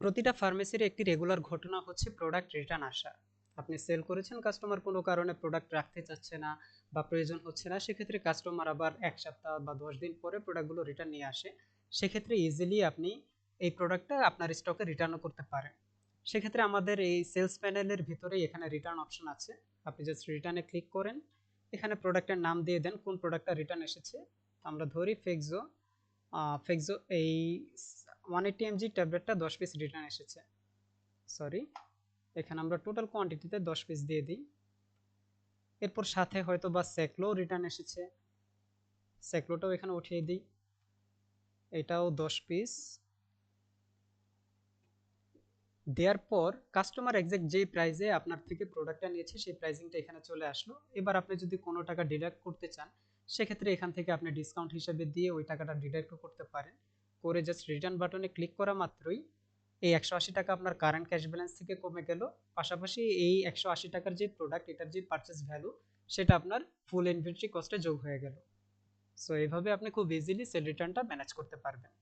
প্রতিটা ফার্মেসির একটি রেগুলার ঘটনা হচ্ছে প্রোডাক্ট রিটার্ন আসা। আপনি সেল করেছেন কাস্টমার কোনো কারণে প্রোডাক্ট রাখতে চাচ্ছে না বা প্রয়োজন হচ্ছে না, সেক্ষেত্রে কাস্টমার আবার এক সপ্তাহ বা দশ দিন পরে প্রোডাক্টগুলো রিটার্ন নিয়ে আসে। সেক্ষেত্রে ইজিলি আপনি এই প্রোডাক্টটা আপনার স্টকে রিটার্নও করতে পারেন। সেক্ষেত্রে আমাদের এই সেলস প্যানেলের ভিতরেই এখানে রিটার্ন অপশন আছে। আপনি জাস্ট রিটার্নে ক্লিক করেন, এখানে প্রোডাক্টের নাম দিয়ে দেন, কোন প্রোডাক্টটা রিটার্ন এসেছে। আমরা ধরি ফেক্সো ফেক্সো এই ওয়ান এইটি এমজি ট্যাবলেটটা দশ পিস রিটার্ন এসেছে। সরি এখানে আমরা টোটাল কোয়ান্টিটিতে দশ পিস দিয়ে দিই। এরপর সাথে হয়তো বা সেকলো রিটার্ন এসেছে। সেকলোটাও এখানে উঠিয়ে দিই। এটাও দশ পিস দেওয়ার পর কাস্টমার এক্সাক্ট যেই প্রাইসে আপনার থেকে প্রোডাক্টটা নিয়েছে, সেই প্রাইসিংটা এখানে চলে আসলো। এবার আপনি যদি কোনো টাকা ডিডাক্ট করতে চান, সেক্ষেত্রে এখান থেকে আপনি ডিসকাউন্ট হিসেবে দিয়ে ওই টাকাটা ডিডাক্টও করতে পারেন। করে জাস্ট রিটার্ন বাটনে ক্লিক করা মাত্রই এই একশো আশি টাকা আপনার কারেন্ট ক্যাশ ব্যালেন্স থেকে কমে গেল। পাশাপাশি এই একশো আশি টাকার যে প্রোডাক্ট এটার যে পারচেস ভ্যালু সেটা আপনার ফুল ইনভেন্টরি কস্টে যোগ হয়ে গেল। সো এইভাবে আপনি খুব ইজিলি সেল রিটার্নটা ম্যানেজ করতে পারবেন।